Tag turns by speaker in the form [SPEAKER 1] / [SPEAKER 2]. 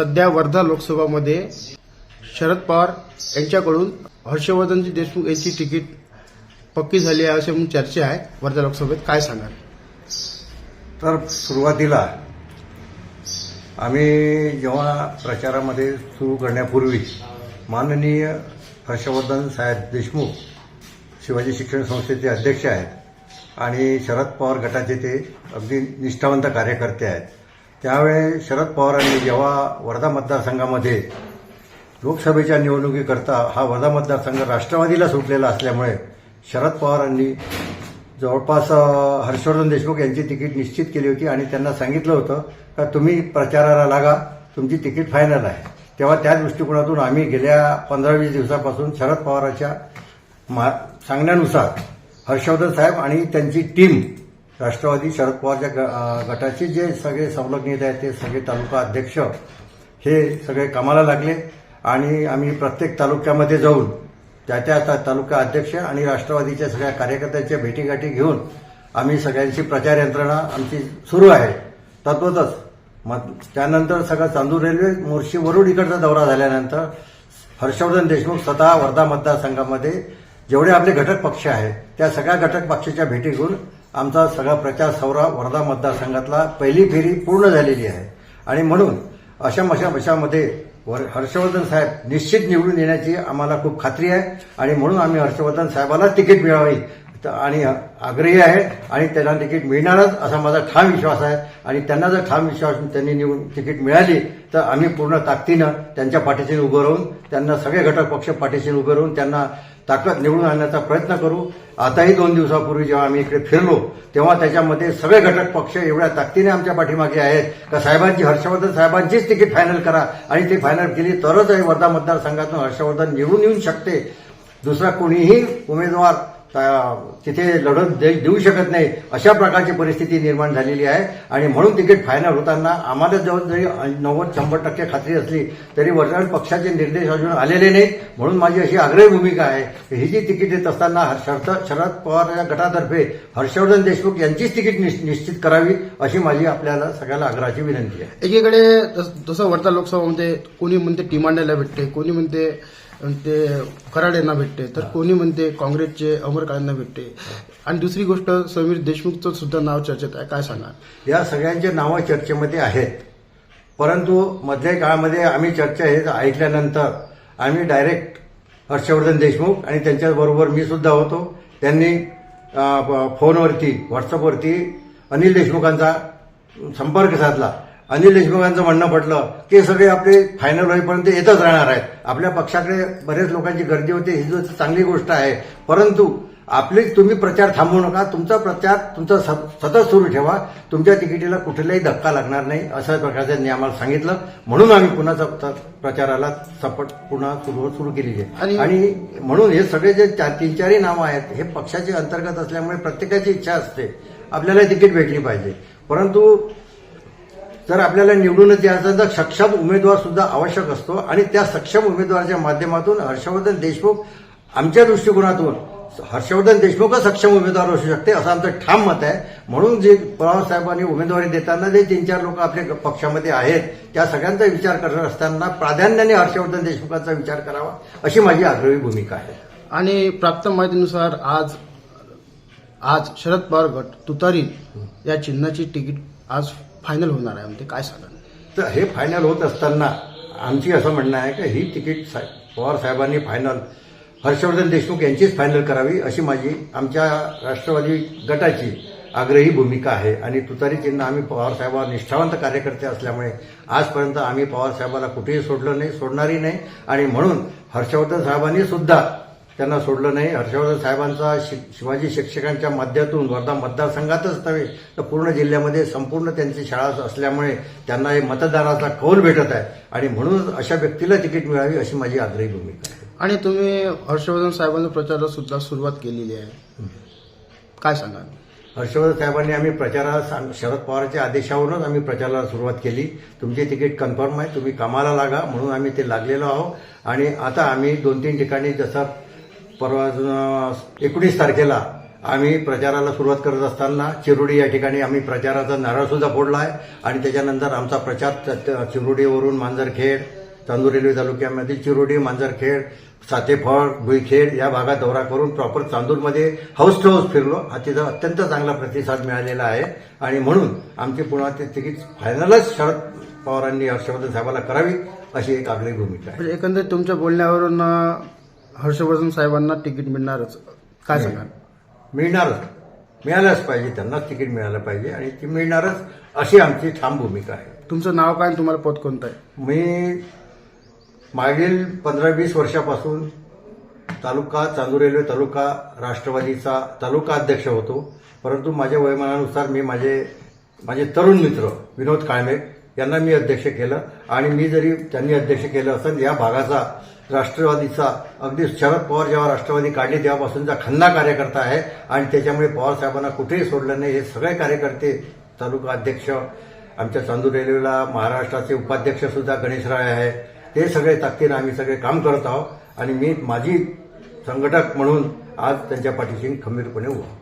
[SPEAKER 1] सध्या वर्धा लोकसभामध्ये शरद पवार यांच्याकडून हर्षवर्धनजी देशमुख यांची तिकीट पक्की झाली आहे अशी म्हणून चर्चा आहे. वर्धा लोकसभेत काय सांगाल?
[SPEAKER 2] तर सुरुवातीला आम्ही जेव्हा प्रचारामध्ये सुरू करण्यापूर्वी माननीय हर्षवर्धन साहेब देशमुख शिवाजी शिक्षण संस्थेचे अध्यक्ष आहेत आणि शरद पवार गटाचे ते अगदी निष्ठावंत कार्यकर्ते आहेत. त्यावेळी शरद पवारांनी जेव्हा वर्धा मतदारसंघामध्ये लोकसभेच्या निवडणुकीकरता हा वर्धा मतदारसंघ राष्ट्रवादीला सुटलेला असल्यामुळे शरद पवारांनी जवळपास हर्षवर्धन देशमुख यांची तिकीट निश्चित केली होती आणि त्यांना सांगितलं होतं का तुम्ही प्रचाराला लागा तुमची तिकीट फायनल आहे. तेव्हा त्या दृष्टिकोनातून आम्ही गेल्या पंधरा वीस दिवसापासून शरद पवारांच्या मा सांगण्यानुसार हर्षवर्धन साहेब आणि त्यांची टीम राष्ट्रवादी शरद पवारच्या ग- गटाचे जे सगळे संलग्नित आहेत ते सगळे तालुका अध्यक्ष हे सगळे कामाला लागले. आणि आम्ही प्रत्येक तालुक्यामध्ये जाऊन त्या त्या तालुका अध्यक्ष आणि राष्ट्रवादीच्या सगळ्या कार्यकर्त्यांच्या भेटीगाठी घेऊन आम्ही सगळ्यांची प्रचार यंत्रणा आमची सुरू आहे. तत्वतच मग त्यानंतर सगळं चांदूर रेल्वे मोर्शी वरुड इकडचा दौरा झाल्यानंतर हर्षवर्धन देशमुख स्वतः वर्धा मतदारसंघामध्ये जेवढे आपले घटक पक्ष आहेत त्या सगळ्या घटक पक्षाच्या भेटी घेऊन आमचा सगळा प्रचार सौरा वर्धा मतदारसंघातला पहिली फेरी पूर्ण झालेली आहे. आणि म्हणून अशा मशा मशामध्ये वर- हर्षवर्धन साहेब निश्चित निवडून येण्याची आम्हाला खूप खात्री आहे. आणि म्हणून आम्ही हर्षवर्धन साहेबाला तिकीट मिळावी. आणि आग्रही आहे. आणि त्यांना तिकीट मिळणारच असा माझा ठाम विश्वास आहे. आणि त्यांना जर ठाम विश्वास त्यांनी निवडून तिकीट मिळाली तर आम्ही पूर्ण ताकदीनं त्यांच्या पाठीशी उभं राहून त्यांना सगळे घटक पक्ष पाठीशी उभं राहून त्यांना ताकद निवडून आणण्याचा प्रयत्न करू. आताही दोन दिवसापूर्वी जेव्हा आम्ही इकडे फिरलो तेव्हा त्याच्यामध्ये सगळे घटक पक्ष एवढ्या ताकदीने आमच्या पाठीमागे आहेत. का साहेबांची हर्षवर्धन साहेबांचीच तिकीट फायनल करा आणि ती फायनल केली तरच वर्धा मतदारसंघातून हर्षवर्धन निवडून येऊ शकते. दुसरा कोणीही उमेदवार तिथे लढत देऊ शकत नाही अशा प्रकारची परिस्थिती निर्माण झालेली आहे. आणि म्हणून तिकीट फायनल होताना आम्हाला जवळ जरी नव्वद शंभर टक्के खात्री असली तरी वर्तमान पक्षाचे निर्देश अजून आलेले नाहीत. म्हणून माझी अशी आग्रही भूमिका आहे की ही जी तिकीट देत असताना शरद शरद पवार या गटातर्फे हर्षवर्धन देशमुख यांचीच तिकीट निश्चित करावी अशी माझी आपल्याला सगळ्याला आग्रहाची विनंती आहे.
[SPEAKER 1] एकीकडे जस- जसं वर्धा लोकसभामध्ये कोणी म्हणते टिमांडायला भेटते कोणी म्हणते ते कराडेंना भेटते. तर कोणी म्हणते काँग्रेसचे अमर काळेंना भेटते. आणि दुसरी गोष्ट समीर देशमुखचं सुद्धा नाव चर्चेत आहे. काय सांगाल?
[SPEAKER 2] या सगळ्यांचे नावं चर्चेमध्ये आहेत. परंतु मधल्या काळामध्ये आम्ही चर्चा हे ऐकल्यानंतर आम्ही डायरेक्ट हर्षवर्धन देशमुख आणि त्यांच्याबरोबर मी सुद्धा होतो. त्यांनी फोनवरती व्हॉट्सअपवरती अनिल देशमुखांचा संपर्क साधला. अनिल देशमुखांचं म्हणणं पडलं की सगळे आपले फायनल होईपर्यंत येतच राहणार आहेत. आपल्या पक्षाकडे बरेच लोकांची गर्दी होते ही जो चांगली गोष्ट आहे. परंतु आपले तुम्ही प्रचार थांबवू नका तुमचा प्रचार तुमचा सतत सुरू ठेवा. तुमच्या तिकिटीला कुठलाही धक्का लागणार नाही अशा प्रकारचे त्यांनी आम्हाला सांगितलं. म्हणून आम्ही पुन्हा प्रचाराला सपट पुन्हा सुरू सुरू केलेली आहे.
[SPEAKER 1] आणि-
[SPEAKER 2] म्हणून हे सगळे जे तीन चारही नावं आहेत हे पक्षाचे अंतर्गत असल्यामुळे प्रत्येकाची इच्छा असते. आपल्याला तिकीट भेटली पाहिजे. परंतु जर आपल्याला निवडूनच यायचं तर सक्षम उमेदवार सुद्धा आवश्यक असतो. आणि त्या सक्षम उमेदवाराच्या माध्यमातून हर्षवर्धन देशमुख आमच्या दृष्टिकोनातून हर्षवर्धन देशमुखच सक्षम उमेदवार असू शकते असं आमचं ठाम मत आहे. म्हणून जे पवारसाहेबांनी उमेदवारी देताना जे तीन चार लोक आपल्या पक्षामध्ये आहेत त्या सगळ्यांचा विचार करत असताना प्राधान्याने हर्षवर्धन देशमुखांचा विचार करावा अशी माझी आग्रही भूमिका आहे.
[SPEAKER 1] आणि प्राप्त माहितीनुसार आज आज शरद पवार गट तुतारी या चिन्हाची तिकीट आज फायनल होणार आहे म्हणजे काय सांगाल?
[SPEAKER 2] तर हे फायनल होत असताना आमची असं म्हणणं आहे की ही तिकीट सा- पवार साहेबांनी फायनल हर्षवर्धन देशमुख यांचीच फायनल करावी अशी माझी आमच्या राष्ट्रवादी गटाची आग्रही भूमिका आहे. आणि तुतारी चिन्ह आम्ही पवारसाहेबांवर निष्ठावंत कार्यकर्ते असल्यामुळे आजपर्यंत आम्ही पवारसाहेबाला कुठेही सोडलं नाही सोडणारही नाही. आणि म्हणून हर्षवर्धन साहेबांनी सुद्धा त्यांना सोडलं नाही. हर्षवर्धन साहेबांचा शि- शिवाजी शिक्षकांच्या माध्यमातून वर्धा मतदारसंघातच नव्हे तर पूर्ण जिल्ह्यामध्ये संपूर्ण त्यांची शाळा असल्यामुळे त्यांना हे मतदानाचा कौल भेटत आहे. आणि म्हणून अशा व्यक्तीला तिकीट मिळावी अशी माझी आग्रही भूमिका आहे.
[SPEAKER 1] आणि तुम्ही हर्षवर्धन साहेबांच्या प्रचाराला सुद्धा सुरुवात केलेली आहे. काय सांगाल?
[SPEAKER 2] हर्षवर्धन साहेबांनी आम्ही प्रचाराला शरद पवारच्या आदेशावरूनच आम्ही प्रचाराला सुरुवात केली. तुमची तिकीट कन्फर्म आहे तुम्ही कामाला लागा म्हणून आम्ही ते लागलेलो आहोत. आणि आता आम्ही दोन तीन ठिकाणी जसं परवा एकोणीस तारखेला आम्ही प्रचाराला सुरुवात करत असताना चिरोडी या ठिकाणी आम्ही प्रचाराचा नारळ सुद्धा फोडला आहे आणि त्याच्यानंतर आमचा प्रचार चिरोडीवरून मांजरखेड चांदूर रेल्वे तालुक्यामध्ये चिरोडी मांजरखेड सातेफळ भुईखेड या भागात दौरा करून प्रॉपर चांदूरमध्ये हाऊस टू हाऊस फिरलो. हा तिथं अत्यंत चांगला प्रतिसाद मिळालेला आहे. आणि म्हणून आमची पुन्हा ते तिकीट फायनलच शरद पवारांनी हर्षवर्धन साहेबाला करावी अशी एक आगळी भूमिका आहे.
[SPEAKER 1] म्हणजे एकंदरीत तुमच्या बोलण्यावरून हर्षवर्धन साहेबांना तिकीट मिळणारच. काय सांगाल?
[SPEAKER 2] मिळणारच. मिळालंच पाहिजे त्यांनाच तिकीट मिळालं पाहिजे आणि ती मिळणारच अशी आमची ठाम भूमिका आहे.
[SPEAKER 1] तुमचं नाव काय आणि तुम्हाला पद कोणतं आहे?
[SPEAKER 2] मी मागील पंधरा वीस वर्षापासून तालुका चांदूर रेल्वे तालुका राष्ट्रवादीचा तालुका अध्यक्ष होतो. परंतु माझ्या वयोमानानुसार मी माझे माझे तरुण मित्र विनोद काळमे यांना मी अध्यक्ष केलं. आणि मी जरी त्यांनी अध्यक्ष केलं असेल या भागाचा राष्ट्रवादीचा अगदी शरद पवार जेव्हा राष्ट्रवादी काढली तेव्हापासूनचा खन्ना कार्यकर्ता आहे आणि त्याच्यामुळे पवार साहेबांना कुठेही सोडलं नाही. हे सगळे कार्यकर्ते तालुका अध्यक्ष आमच्या चांदूर रेल्वेला महाराष्ट्राचे उपाध्यक्ष सुद्धा गणेशराय आहे. ते सगळे ताकदीनं आम्ही सगळे काम करत आहोत आणि मी माझी संघटक म्हणून आज त्यांच्या पाठीशी खंबीरपणे उभा